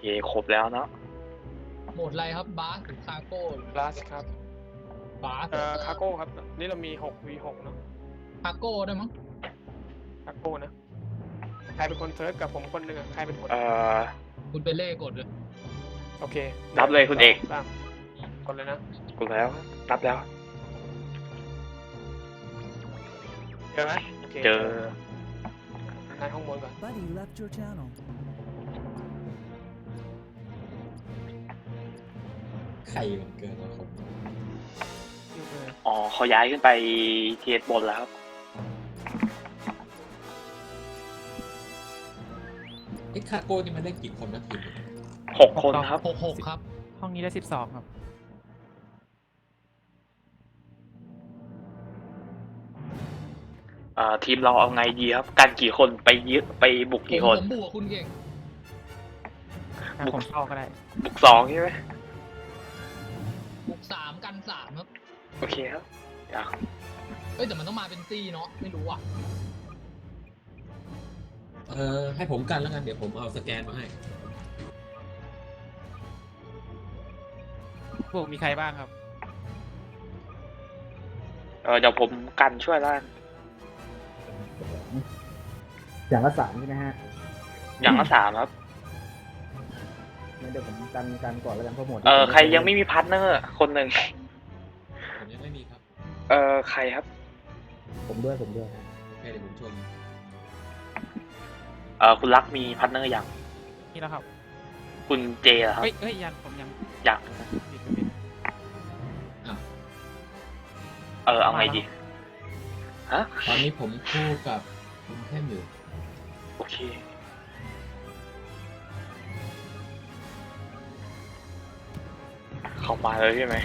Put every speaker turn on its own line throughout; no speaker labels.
เคครบแล้วเนาะ
โหมดอะไรครับบาสหรือคาโก้
บลัสครับ
บาส
เอ่อคาโก้ครับ นี่เรามี 6 v 6เนาะ
คาโก้ได้มั้ง
คาโก้นะ ใครเป็นคนเซิร์ชกับผมคนหนึ่งอะใครเป็นคน
เอ่อ
คุณไปเล่กดเลย
โอเค
นับเลยคุณเอก
สามคนเลยนะ
ครบแล้วนับแล้ว
เจอไหมโอเค
เจอ
ในห้องบนก่อน
Buddy left your channel.
ใครมันเกินมาผม
อ๋อเขาย้ายขึ้นไปเทียบนแล้วครับ
ไอ้คาโก้นี่มันได้กี่คนนะทีม
หกคนครับ
หกหกครับ
ห้องนี้ได้สิบสองครับ
เอ่อทีมเราเอาไงดีครับกันกี่คนไปยึดไปบุก
ผม
กี่คน
ผมบวกคุณเก่ง
ถ้าผมเข้าก็ได้
บุกสองใช่ไหม
บวกสามกันสามครับ
โอเคครับอยาก
เอ้ยแต่มันต้องมาเป็นตีเนาะไม่รู้อะ
เออให้ผมกันแล้วกันเดี๋ยวผมเอาสแกนมาให้
พวกมีใครบ้างครับ
เออเดี๋ยวผมกันช่วยแล้วกัน
อย่างละสามใช่ไหมฮะ
อย่างละสามครับ
งั้นเดี๋ยวผมกันกันก่อนแล้วกันเพราะหมด
เออใครยังไม่มีพาร์ทเนอร์คนหนึ่ง
ผมยังไม่มีครับ
เออใครครับ
ผมด้วยผมด้วย
โอเคเดี๋ยวผมชม
เออคุณรักมีพาร์ทเนอร์อย่าง
นี่แล้วครับ
คุณเจเหรอครับ
เฮ้ยเฮ้ยยังผมยัง
อย่าง
ปิดปิด
อะ
เออเอาไงดีฮะ
ตอนนี้ผมคู่กับคุณแค่อยู่
โอเค เข้ามาเลยใช่ไหม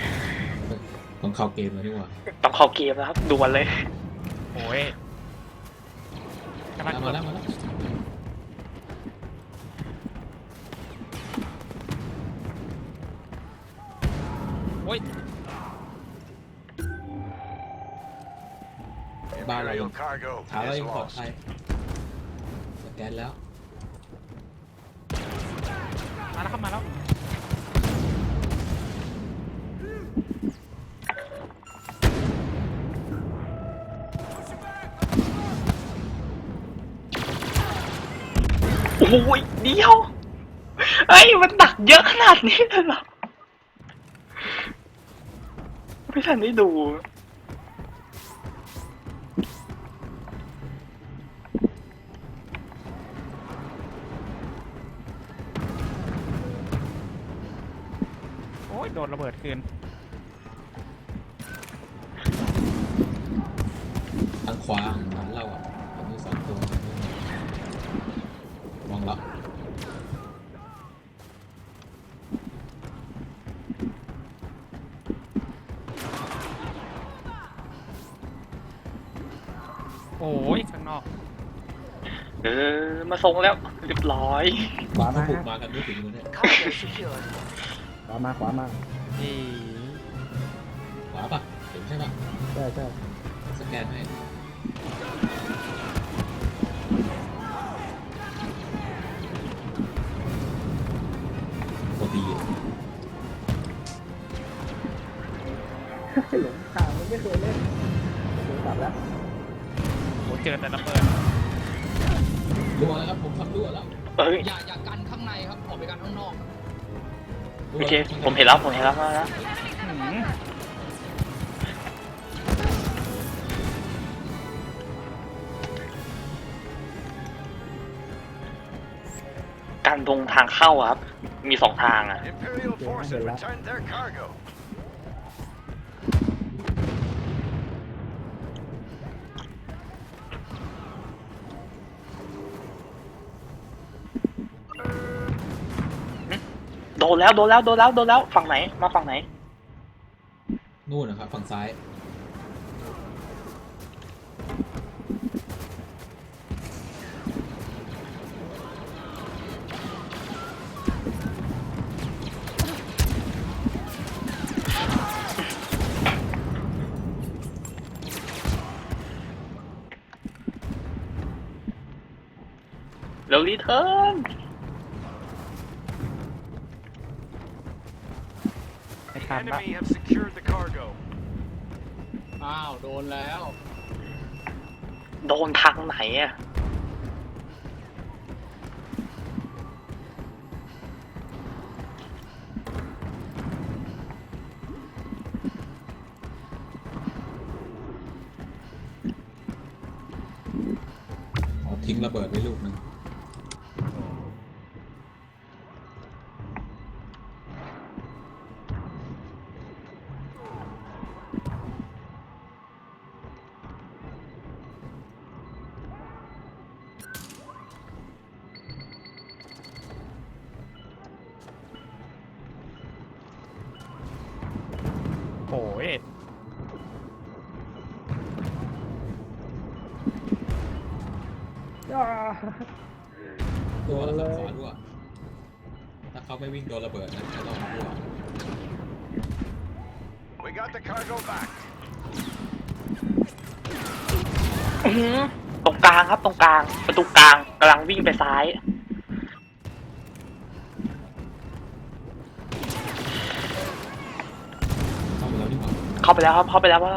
ต้องเข้าเกมแล้วนี่หว่า
ต้องเข้าเกมแล้วครับดูมันเลย
โอ้ยกำลัง
มาแล้วมาแล้ว
โอ้ย
บ้านเรายัง
Imperial cargo
ถามเรา
is
ยังปลอด
lost.
ภัยสแกนแล้ว
มาแล้วครับมาแล้ว
อ้ยเดียวไอ้ยมันตักเยอะขนาดนี้เลยเหรอไม่ทันได้ดู
โอ้ยโดนระเบิดคืน
ทางขวาของมันเราอะผมมีสองตัวมอง แล้ว
โอ้ยข้างนอก
เออ มาส่งแล้วเรียบร้อย
ขวา
เขา
มา
บุก
ฮะ
มากันไม่ถึงเลยเนี่ย
Cargo secured.
ขวามาขวามา
เอ้ย
ขวาปะเห็นใช่ปะ
ใช่ใช่
สแกนให้ ตี
หลงทางมันไม่เคยเล่นเดี๋ยวกลับแล้ว
โอ้เจอแต่ระเบิด
รั่วแล้วครับผมทำรั่วแล้ว
เอ้ย
อย่าอย่ากันข้างในครับออกไปกันข้างนอก
โอเคผมเห็นแล้วผมเห็นแล้วมาแล้วการตรงทางเข้าครับ มีสองทางอะ
Imperial forces returned their cargo.
โดนแล้วโดนแล้วโดนแล้วโดนแล้วฝั่งไหนมาฝั่งไหน
นู่นนะครับฝั่งซ้าย
เร็วรีเทิร์น
ทันละ
Enemy have secured the cargo.
อ้าว โดนแล้ว
โดนทางไหนอะ
เอาทิ้งระเบิดไว้ลูกหนึง
ย่า
ตัวละสังขารด้วยถ้าเขาไม่วิ่งโดนระเบิดนะจะรอดด้วย
We got the cargo back.
อื้อหือตรงกลางครับตรงกลาง ประตูกลางกำลังวิ่งไปซ้าย
เข้าไปแล้วนี่หว่า
เข้าไปแล้วครับเข้าไปแล้วว่า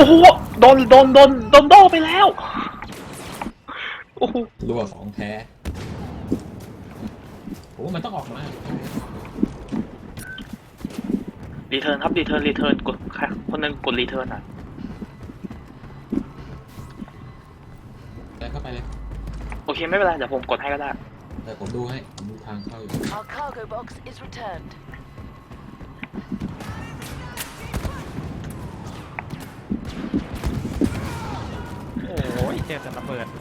โอ้โหโดนโดนโดนโดนโดไปแล้วโอ้โห
รั่วของแท้โอ้มันต้องออกมา
รีเทิร์นครับรีเทิร์นรีเทิร์นกดใครคนหนึงกดรีเทิร์นอะ
แต่เข้าไปเลย
โอเคไม่เป็นไรเดี๋ยวผมกดให้ก็ได้
แต่ผมดูให้ผมดูทางเข้าอยู่
Our cargo box is returned.
จอแต่ระเบิดโ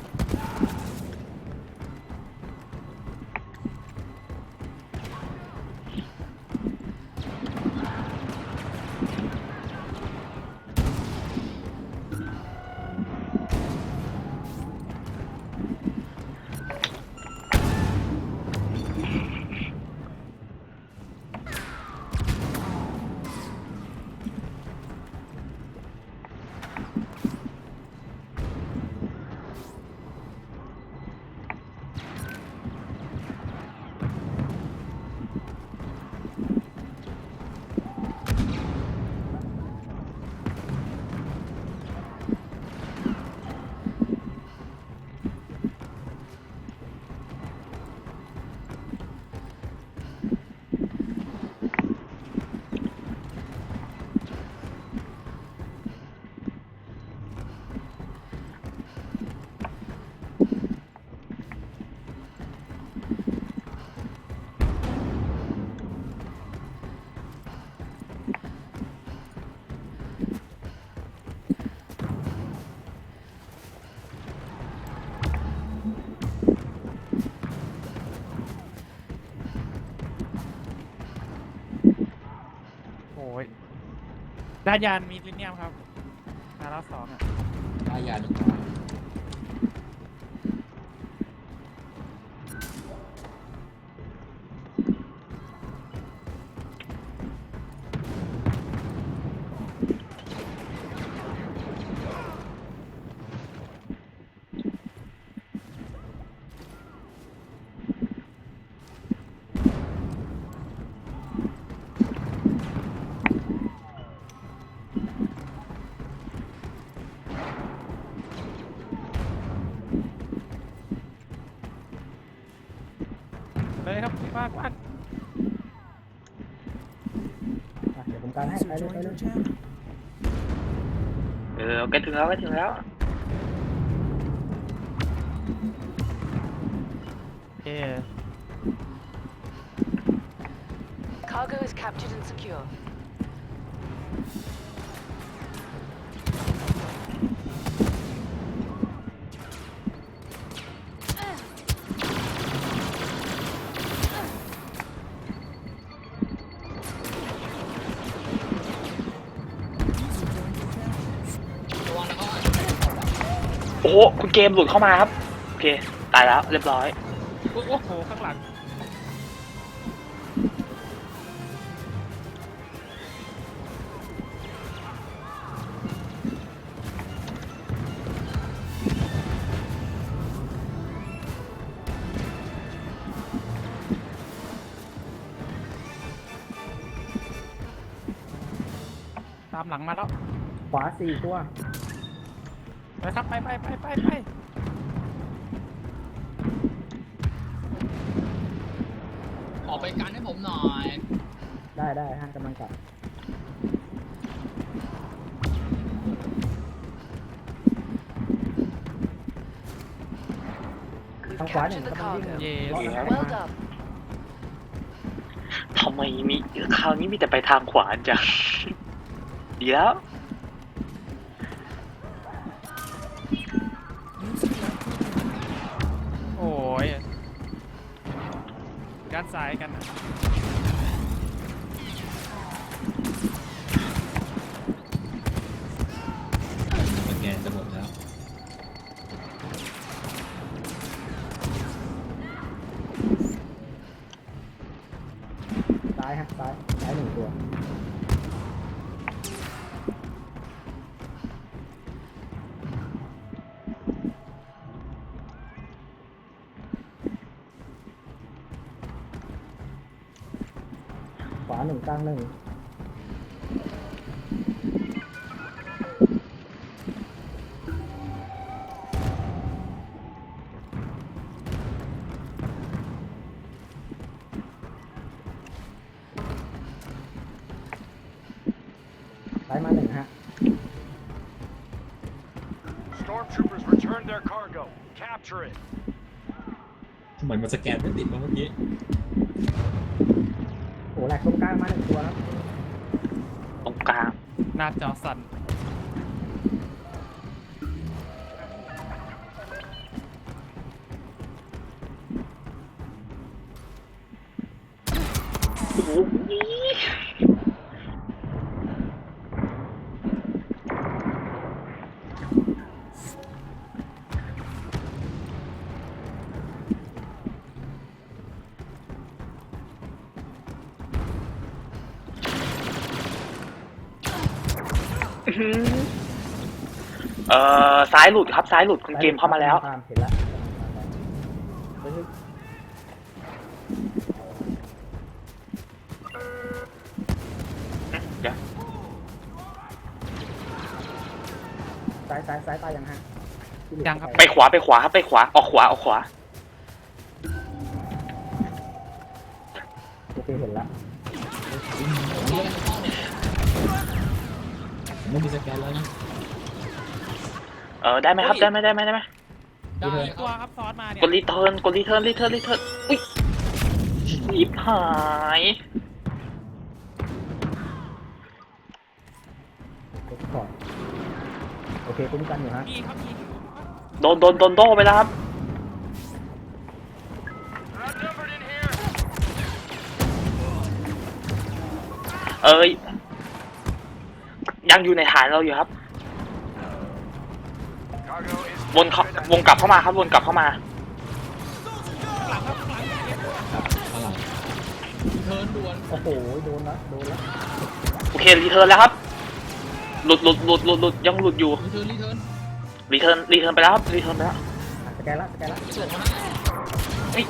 ยด้านยานมีลิเนียมครับมาแล้วสองอะ
ได้ยาหนึ่ง
ล้
ถึงแล้ว
เอ
Cargo is captured and secure.
อ้โหคุณเกมหลุดเข้ามาครับ โอเค ตายแล้วเรียบร้อย
โอ้โห ข้างหลัง ตามหลังมาแล้ว
ขวาสี่ตัว
ไป ครับไปไปไปไปไป
ออกไปกันให้ผมหน่อย
ได้ได้ห้างกำลังกลับทางขวาหนึ่ง
Capture the
กำลังวิ่ง
cargo.
เย่
เลาะ
ครับ
Well done.
ทำไมมีคราวนี้มีแต่ไปทางขวาจัง ดีแล้วา
ย
ฮะซ้ายซ้ายหนึ่งตัวขวาหนึ่งกลางหนึ่ง มาหนึ่งฮะ
Stormtroopers returned their cargo. Capture it.
ทำไมมันสแกนไม่ติดวะเมื่อกี้
โอ้แหลกตรงกลางมาหนึ่งตัวครับ
ตรงกลาง
หน้าจอสั่น
โอ้โห เอ่อซ้ายหลุดครับซ้ายหลุดคุณเกมเข้ามาแล้ว
ตามเห็นแล้วเฮ้ย
เดี๋ยว
ซ้ายซ้ายซ้ายตายยังฮะที่หลุด
ยังครับ
ไปขวาไปขวาครับไปขวาออกขวาออกขวา
โอเคเห็นแล้ว
ผมไม่มีสแกนแล้วนะ
เออได้ไหมครับได้ไหมได้ไหมได้ไหม
ได้ค
ตัว
รับ
ครับซ้อนมาเนี่ย
กดรีเทิร์นกดรีเทิร์นรีเทิร์นรีเทิร์นอุ้ยยิบหาย
เอ็กซ์พอร์ตโอเคคุ้มกันอยู่ฮะ
มีครับมี
โดนโดนโดนโดนไปแล้วครับ
They're outnumbered in here.
เอ้ยยังอยู่ในฐานเราอยู่ครับ
Cargo is
วนเข้า
captured
วงกลับเข้ามาครับวนกลับเข้ามา
อะไร
เทิร์นด่วน
โอ้โห โดนละโดนละ
โอเครีเทิร์นแล้วครับ หลุดหลุดหลุดหลุดหลุดยังหลุดอยู่
รีเทิร์นรีเทิร์น
รีเทิร์นรีเทิร์นไปแล้วครับรีเทิร์นไปแล้ว
อะสแกนละสแกนละ
ส่งมาให้
เฮ้ย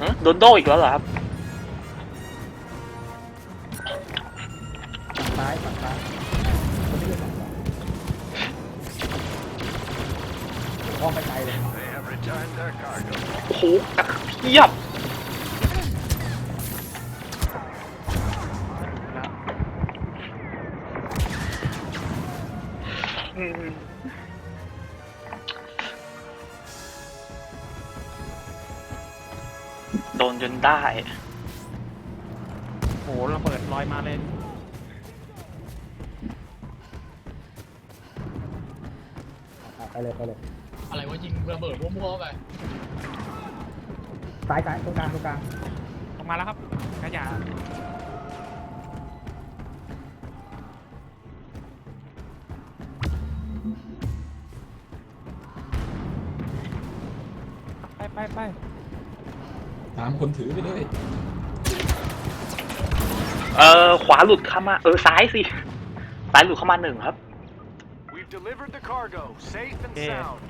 ฮะโดนโดอีกแล้วเหรอครับ
ซ้ายฝั่งซ้ายคนที่อยู่ฝั่งซ้ายอ้อมไปไกลเลย
They have returned their cargo.
โอ้โหกักเพียบอืมโดนจนได้
โอ้โหระเบิดลอยมาเลย
เลยไปเลย
อะไรวะยิงระเบิดมั่วๆไป
ซ้ายกลางตรงกลางตรงกลาง
ออกมาแล้วครับขยะไปไปไป
ตามคนถือไปด้วย
เออขวาหลุดเข้ามา เออซ้ายสิ ซ้ายหลุดเข้ามาหนึ่งครับ
delivered the cargo, safe and
Yeah.
sound.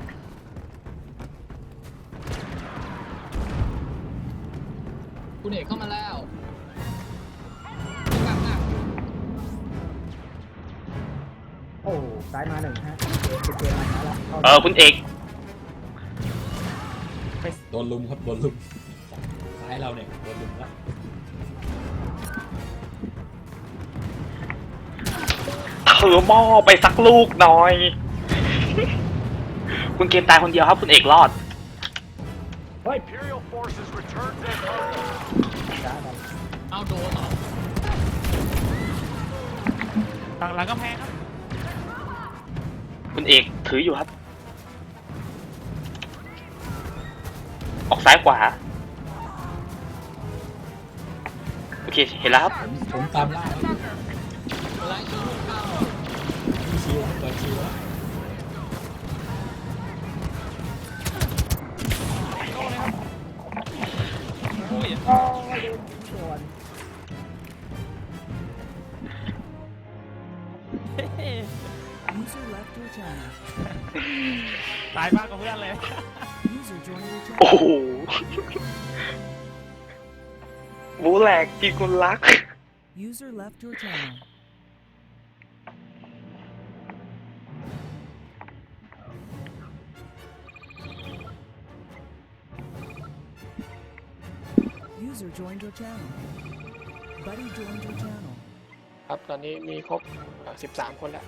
คุณเอกเข้ามาแล้วกลับมา
โอ้ซ้ายมาหนึ่งฮะเกมเกมมาช้าแล้วข้า
เออคุณเอก
โดนลุมครับโดนลุมซ้ายเราเนี่ยโดนลุมแล้ว
เธอหม้อไปสักลูกหน่อย คุณเกมตายคนเดียวครับคุณเอกรอด
Imperial forces returned their cargo.
ช้าไป
เอาโดนเหรอ
หลังหลังกำแพงครับ
คุณเอกถืออยู่ครับ ออกซ้ายขวาโอเคเห็นแล้วครับ
ผมผมตามล่าแล้ว
ไล่ชิวเข้า
มีชิวครับเปิดชิวแล้
ย
โอ้ยโดน
ตายมากกว่าเพื่อนเลย
โอ้โหบูแหลกกินคุณรัก
User left your channel. User joined your channel. Buddy joined your channel.
ครับ ตอนนี้มีครบเอ่อ13 คนแล้ว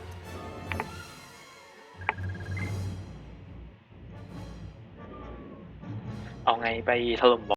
เอาไงไปถล่ม